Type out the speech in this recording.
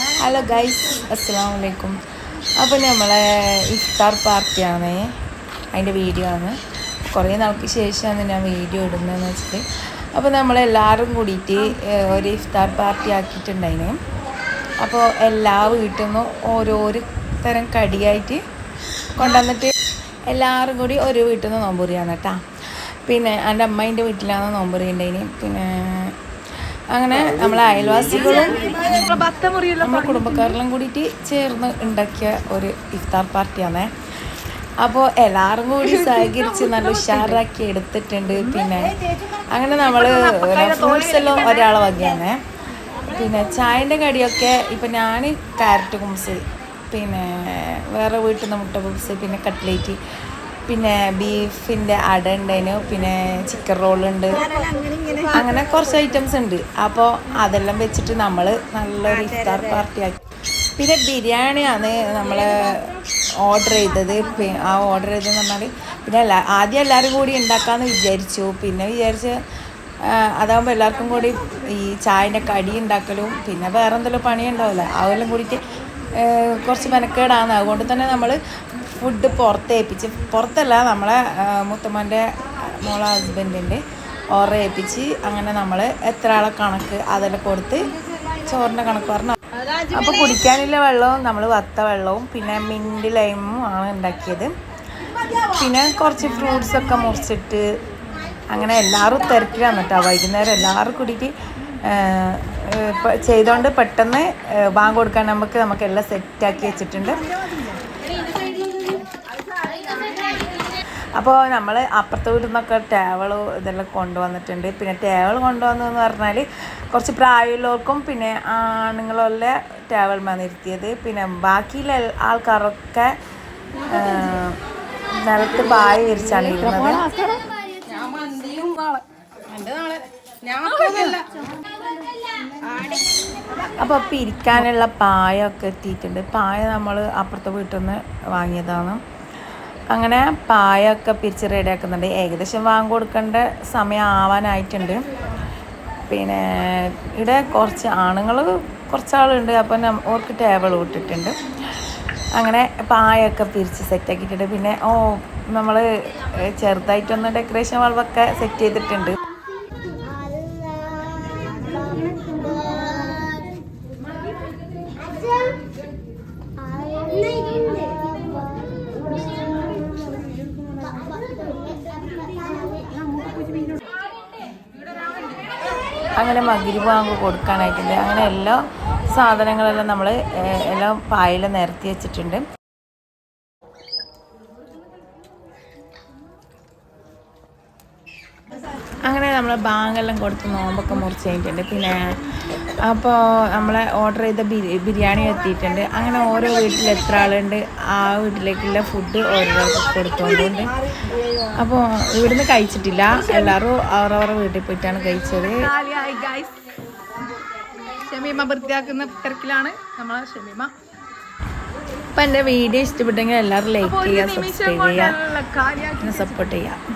Hello guys അസ്സാം വലൈക്കും അപ്പോൾ നമ്മളെ ഇഫ്താർ പാർട്ടിയാണ്. അതിന്റെ വീഡിയോ ആണ്. കുറേ നാൾക്ക് ശേഷമാണ് ഞാൻ വീഡിയോ ഇടുന്നതെന്ന് വെച്ചിട്ട്. അപ്പോൾ നമ്മളെല്ലാവരും കൂടിയിട്ട് ഒരു ഇഫ്താർ പാർട്ടി ആക്കിയിട്ടുണ്ടായിന്. അപ്പോൾ എല്ലാ വീട്ടിൽ നിന്നും ഓരോരോ തരം കടിയായിട്ട് കൊണ്ടുവന്നിട്ട് എല്ലാവരും കൂടി ഒരു വീട്ടിൽ നിന്ന് നോമ്പുറിയാണ് കേട്ടോ. പിന്നെ എന്റെ അമ്മേന്റെ വീട്ടിലാണ് നോമ്പുറി ഉണ്ടായിന്. പിന്നെ അങ്ങനെ നമ്മളെ അയൽവാസികളും നമ്മളെ കുടുംബക്കാരെല്ലാം കൂടിയിട്ട് ചേർന്ന് ഉണ്ടാക്കിയ ഒരു ഇഫ്താർ പാർട്ടിയാണേ. അപ്പോൾ എല്ലാവരും കൂടി സഹകരിച്ച് നല്ല ഉഷാറാക്കി എടുത്തിട്ടുണ്ട്. പിന്നെ അങ്ങനെ നമ്മൾ ഫ്രൂട്ട്സ് എല്ലാം ഒരാളെ വകയാണ് പിന്നെ ചായന്റെ കടിയൊക്കെ ഇപ്പം ഞാൻ കാരറ്റ് കുംസ് പിന്നെ വേറെ വീട്ടിൽ നിന്ന് മുട്ട കുംസ് പിന്നെ കട്ട്ലേറ്റ് പിന്നെ ബീഫിന്റെ അട ഉണ്ടായിരുന്നു പിന്നെ ചിക്കൻ റോളുണ്ട് അങ്ങനെ കുറച്ച് ഐറ്റംസ് ഉണ്ട്. അപ്പോൾ അതെല്ലാം വെച്ചിട്ട് നമ്മൾ നല്ലൊരു ഇഫ്താർ പാർട്ടി ആക്കി. പിന്നെ ബിരിയാണിയാണ് നമ്മൾ ഓർഡർ ചെയ്തത്. ആ ഓർഡർ ചെയ്തതെന്ന് പറഞ്ഞാൽ പിന്നെ എല്ലാ ആദ്യം എല്ലാവരും കൂടി ഉണ്ടാക്കാമെന്ന് വിചാരിച്ചു. പിന്നെ വിചാരിച്ച് അതാകുമ്പോൾ എല്ലാവർക്കും കൂടി ഈ ചായന്റെ കടി ഉണ്ടാക്കലും പിന്നെ വേറെ എന്തെങ്കിലും പണി ഉണ്ടാവില്ല. അതെല്ലാം കൂടിയിട്ട് കുറച്ച് മെനക്കേടാണ്. അതുകൊണ്ട് തന്നെ നമ്മൾ ഫുഡ് പുറത്തേപ്പിച്ച് പുറത്തല്ല നമ്മളെ മുത്തമ്മന്റെ മോളെ ഹസ്ബൻഡിന്റെ ഓർഡർ ഏൽപ്പിച്ച് അങ്ങനെ നമ്മൾ എത്ര ആളെ കണക്ക് അതെല്ലാം കൊടുത്ത് ചോറിന്റെ കണക്ക് പറഞ്ഞു അപ്പോൾ കുടിക്കാനുള്ള വെള്ളവും നമ്മൾ വത്ത വെള്ളവും പിന്നെ മിന്റ് ലൈമും ആണ് ഉണ്ടാക്കിയത്. പിന്നെ കുറച്ച് ഫ്രൂട്ട്സൊക്കെ മുറിച്ചിട്ട് അങ്ങനെ എല്ലാവരും തിരക്കിലാണ് കേട്ടോ വൈകുന്നേരം എല്ലാവരും കൂടിയിട്ട് ചെയ്തോണ്ട് പെട്ടെന്ന് ബാങ്ക് കൊടുക്കാൻ നമുക്ക് നമുക്ക് എല്ലാം സെറ്റാക്കി വെച്ചിട്ടുണ്ട്. അപ്പോൾ നമ്മൾ അപ്പുറത്തെ വീട്ടിൽ നിന്നൊക്കെ ടേവൾ ഇതെല്ലാം കൊണ്ടുവന്നിട്ടുണ്ട്. പിന്നെ ടേവൾ കൊണ്ടുവന്നതെന്ന് പറഞ്ഞാൽ കുറച്ച് പ്രായമുള്ളവർക്കും പിന്നെ ആണുങ്ങളുള്ള ടേവൾ വന്നിരുത്തിയത് പിന്നെ ബാക്കിയുള്ള ആൾക്കാരൊക്കെ നിലത്ത് പായ വിരിച്ചാണ് ഇരുന്നത്. അപ്പോൾ അപ്പോൾ ഇരിക്കാനുള്ള എത്തിയിട്ടുണ്ട്. പായ നമ്മൾ അപ്പുറത്തെ വീട്ടിൽ നിന്ന് വാങ്ങിയതാണ്. അങ്ങനെ പായൊക്കെ പിരിച്ച് റെഡിയാക്കുന്നുണ്ട് ഏകദേശം വാങ്ങി കൊടുക്കേണ്ട സമയം ആവാനായിട്ടുണ്ട്. പിന്നെ ഇവിടെ കുറച്ച് ആണുങ്ങൾ കുറച്ച് കുറച്ചാളുണ്ട് അപ്പം ഓർക്ക് ടേബിൾ വിട്ടിട്ടുണ്ട് അങ്ങനെ പായൊക്കെ പിരിച്ച് സെറ്റാക്കിയിട്ടുണ്ട് പിന്നെ ഓ നമ്മൾ ചെറുതായിട്ടൊന്ന് ഡെക്കറേഷൻ വളവൊക്കെ സെറ്റ് ചെയ്തിട്ടുണ്ട്. അങ്ങനെ മകിരി വാങ്ങ് കൊടുക്കാനായിട്ടുണ്ട്. അങ്ങനെ എല്ലാ സാധനങ്ങളെല്ലാം നമ്മൾ എല്ലാം പായയിൽ നിരത്തി വെച്ചിട്ടുണ്ട്. അങ്ങനെ നമ്മൾ ബാങ്കെല്ലാം കൊടുത്ത് നോമ്പൊക്കെ മുറിച്ച് കഴിഞ്ഞിട്ടുണ്ട് പിന്നെ അപ്പോൾ നമ്മൾ ഓർഡർ ചെയ്ത ബിരി ബിരിയാണി എത്തിയിട്ടുണ്ട്. അങ്ങനെ ഓരോ വീട്ടിൽ എത്ര ആളുണ്ട് ആ വീട്ടിലേക്കുള്ള ഫുഡ് ഓരോരുത്തർക്ക് കൊടുത്തുകൊണ്ടുണ്ട് അപ്പോൾ ഇവിടുന്ന് കഴിച്ചിട്ടില്ല. എല്ലാവരും അവരവരുടെ വീട്ടിൽ പോയിട്ടാണ് കഴിച്ചത്. ഷമീമ വൃത്തിയാക്കുന്ന തിരക്കിലാണ്. നമ്മളെ ഷമീമ. അപ്പം എന്റെ വീഡിയോ ഇഷ്ടപ്പെട്ടെങ്കിൽ എല്ലാവരും ലൈക്ക് ചെയ്യുക സബ്സ്ക്രൈബ് ചെയ്യുക സപ്പോർട്ട് ചെയ്യുക.